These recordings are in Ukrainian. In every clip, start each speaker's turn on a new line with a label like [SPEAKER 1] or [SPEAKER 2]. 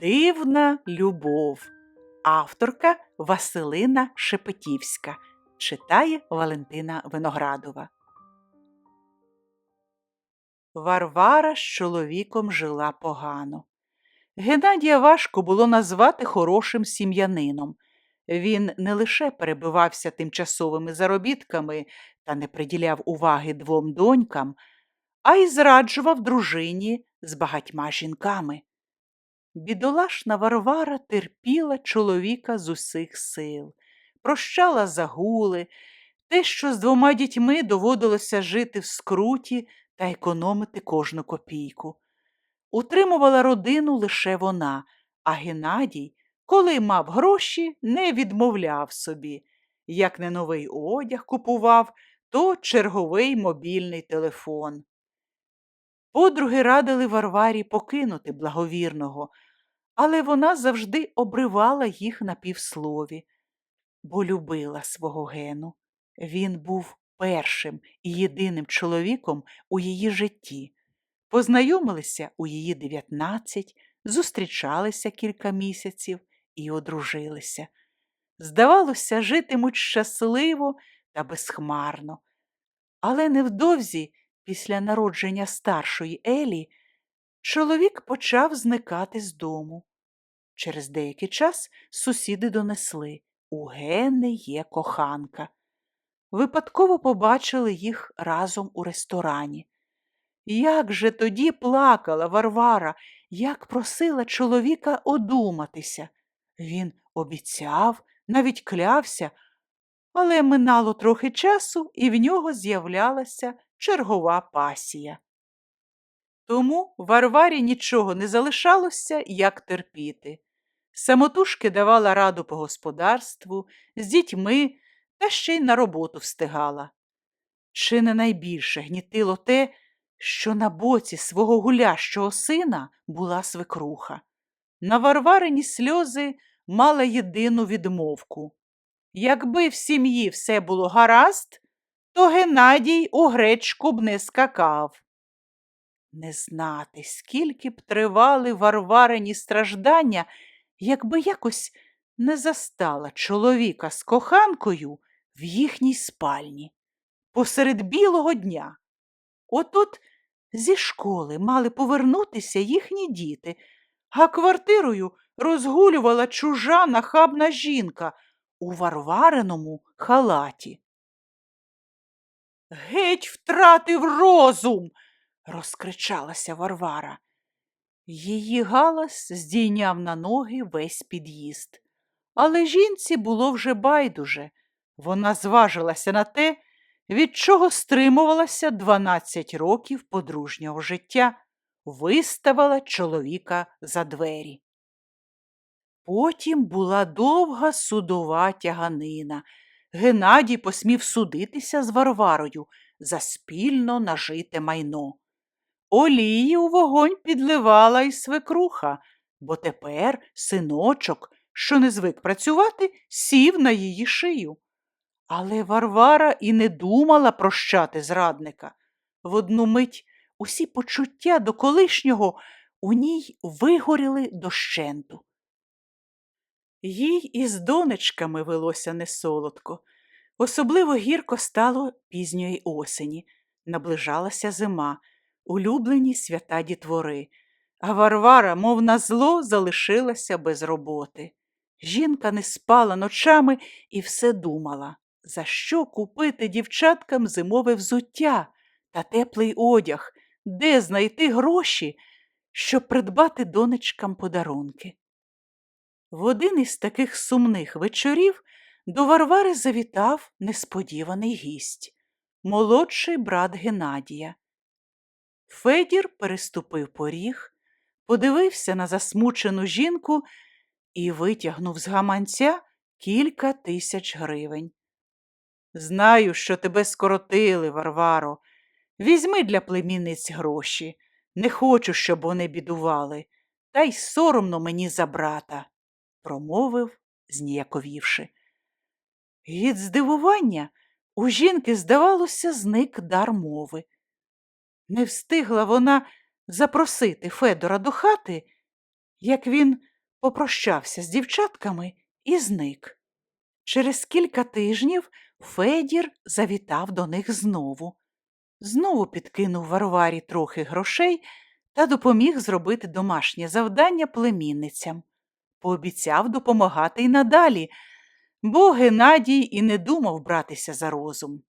[SPEAKER 1] Дивна любов. Авторка Василина Шепетівська. Читає Валентина Виноградова. Варвара з чоловіком жила погано. Геннадія важко було назвати хорошим сім'янином. Він не лише перебивався тимчасовими заробітками та не приділяв уваги двом донькам, а й зраджував дружині з багатьма жінками. Бідолашна Варвара терпіла чоловіка з усіх сил, прощала загули, те, що з двома дітьми доводилося жити в скруті та економити кожну копійку. Утримувала родину лише вона, а Геннадій, коли мав гроші, не відмовляв собі. Як не новий одяг купував, то черговий мобільний телефон. Подруги радили Варварі покинути благовірного, але вона завжди обривала їх на півслові, бо любила свого гену. Він був першим і єдиним чоловіком у її житті. Познайомилися у її дев'ятнадцять, зустрічалися кілька місяців і одружилися. Здавалося, житимуть щасливо та безхмарно. Але невдовзі, після народження старшої Елі, чоловік почав зникати з дому. Через деякий час сусіди донесли у Гени є коханка. Випадково побачили їх разом у ресторані. Як же тоді плакала Варвара, як просила чоловіка одуматися. Він обіцяв, навіть клявся, але минало трохи часу, і в нього з'являлася чергова пасія. Тому Варварі нічого не залишалося, як терпіти. Самотужки давала раду по господарству, з дітьми та ще й на роботу встигала. Чи не найбільше гнітило те, що на боці свого гулящого сина була свекруха. На Варварині сльози мала єдину відмовку. Якби в сім'ї все було гаразд, то Геннадій у гречку б не скакав. Не знати, скільки б тривали Варварині страждання, якби якось не застала чоловіка з коханкою в їхній спальні посеред білого дня. Отут зі школи мали повернутися їхні діти, а квартирою розгулювала чужа нахабна жінка у варвареному халаті. Геть втратив розум, розкричалася Варвара. Її галас здійняв на ноги весь під'їзд. Але жінці було вже байдуже. Вона зважилася на те, від чого стримувалася 12 років подружнього життя, виставила чоловіка за двері. Потім була довга судова тяганина. Геннадій посмів судитися з Варварою за спільно нажите майно. Олії у вогонь підливала й свекруха, бо тепер синочок, що не звик працювати, сів на її шию. Але Варвара і не думала прощати зрадника. В одну мить усі почуття до колишнього у ній вигоріли дощенту. Їй із донечками велося несолодко. Особливо гірко стало пізньої осені. Наближалася зима, улюблені свята дітвори, а Варвара, мов на зло, залишилася без роботи. Жінка не спала ночами і все думала за що купити дівчаткам зимове взуття та теплий одяг, де знайти гроші, щоб придбати донечкам подарунки. В один із таких сумних вечорів до Варвари завітав несподіваний гість, молодший брат Геннадія. Федір переступив поріг, подивився на засмучену жінку і витягнув з гаманця кілька тисяч гривень. Знаю, що тебе скоротили, Варваро. Візьми для племінниць гроші. Не хочу, щоб вони бідували, та й соромно мені за брата, промовив, зніяковівши. Від здивування у жінки, здавалося, зник дар мови. Не встигла вона запросити Федора до хати, як він попрощався з дівчатками і зник. Через кілька тижнів Федір завітав до них знову. Знову підкинув Варварі трохи грошей та допоміг зробити домашнє завдання племінницям. Пообіцяв допомагати й надалі, бо Геннадій і не думав братися за розум.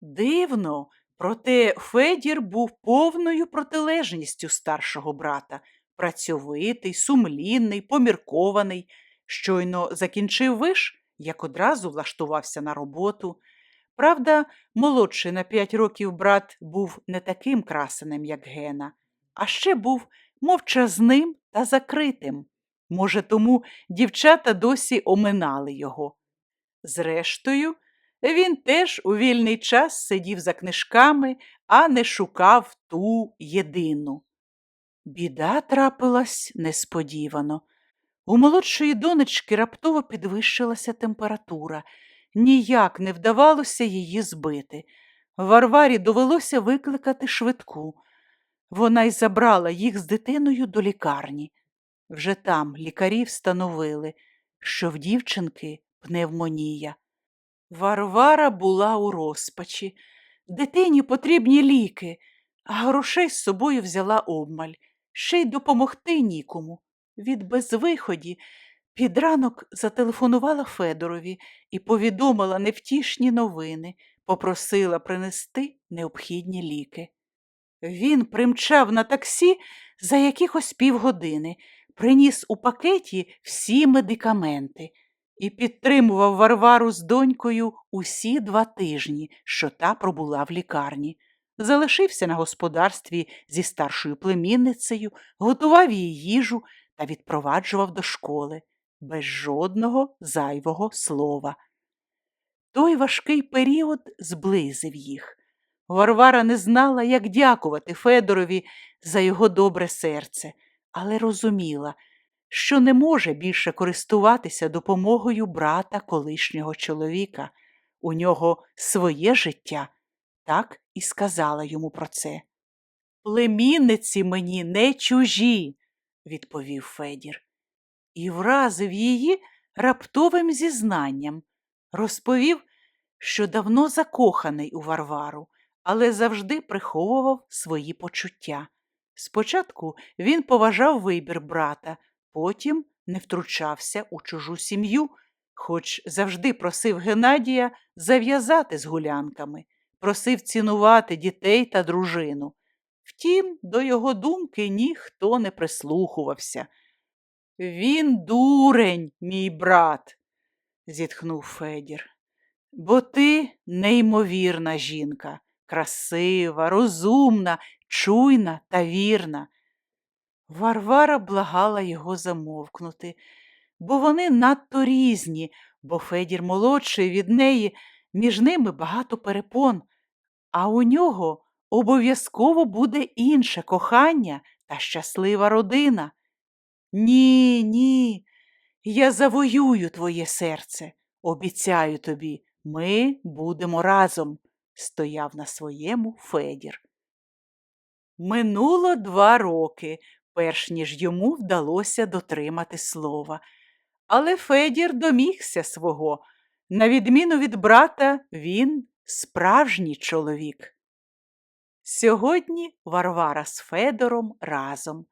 [SPEAKER 1] Дивно, проте Федір був повною протилежністю старшого брата, працьовитий, сумлінний, поміркований. Щойно закінчив виш, як одразу влаштувався на роботу. Правда, молодший на п'ять років брат був не таким красенем, як Гена, а ще був мовчазним та закритим. Може, тому дівчата досі оминали його. Зрештою, він теж у вільний час сидів за книжками, а не шукав ту єдину. Біда трапилась несподівано. У молодшої донечки раптово підвищилася температура, ніяк не вдавалося її збити. Варварі довелося викликати швидку. Вона й забрала їх з дитиною до лікарні. Вже там лікарі встановили, що в дівчинки пневмонія. Варвара була у розпачі. Дитині потрібні ліки, а грошей з собою взяла обмаль, ще й допомогти нікому. Від безвиході під ранок зателефонувала Федорові і повідомила невтішні новини, попросила принести необхідні ліки. Він примчав на таксі за якихось півгодини, приніс у пакеті всі медикаменти і підтримував Варвару з донькою усі два тижні, що та пробула в лікарні. Залишився на господарстві зі старшою племінницею, готував їй їжу та відпроваджував до школи без жодного зайвого слова. Той важкий період зблизив їх. Варвара не знала, як дякувати Федорові за його добре серце, але розуміла, що не може більше користуватися допомогою брата колишнього чоловіка. У нього своє життя, так і сказала йому про це. Племінниці мені не чужі, відповів Федір, і вразив її раптовим зізнанням, розповів, що давно закоханий у Варвару, але завжди приховував свої почуття. Спочатку він поважав вибір брата, потім не втручався у чужу сім'ю, хоч завжди просив Геннадія зав'язати з гулянками, просив цінувати дітей та дружину. Втім, до його думки ніхто не прислухувався. Він дурень, мій брат, зітхнув Федір, бо ти неймовірна жінка, красива, розумна, чуйна та вірна. Варвара благала його замовкнути, бо вони надто різні, бо Федір молодший від неї, між ними багато перепон, а у нього обов'язково буде інше кохання та щаслива родина. Ні, ні, я завоюю твоє серце, обіцяю тобі, ми будемо разом, стояв на своєму Федір. Минуло два роки, перш ніж йому вдалося дотримати слова. Але Федір домігся свого. На відміну від брата, він справжній чоловік. Сьогодні Варвара з Федором разом,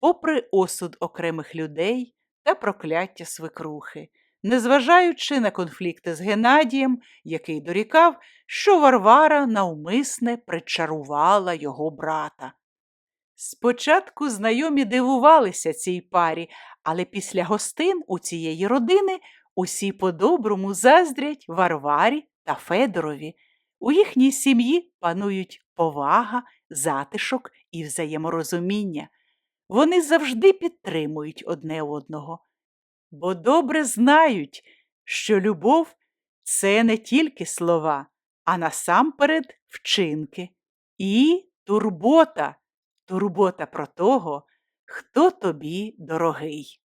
[SPEAKER 1] попри осуд окремих людей та прокляття свекрухи, незважаючи на конфлікти з Геннадієм, який дорікав, що Варвара навмисне причарувала його брата. Спочатку знайомі дивувалися цій парі, але після гостин у цієї родини усі по-доброму заздрять Варварі та Федорові. У їхній сім'ї панують повага, затишок і взаєморозуміння. Вони завжди підтримують одне одного, бо добре знають, що любов це не тільки слова, а насамперед вчинки і турбота, турбота про того, хто тобі дорогий.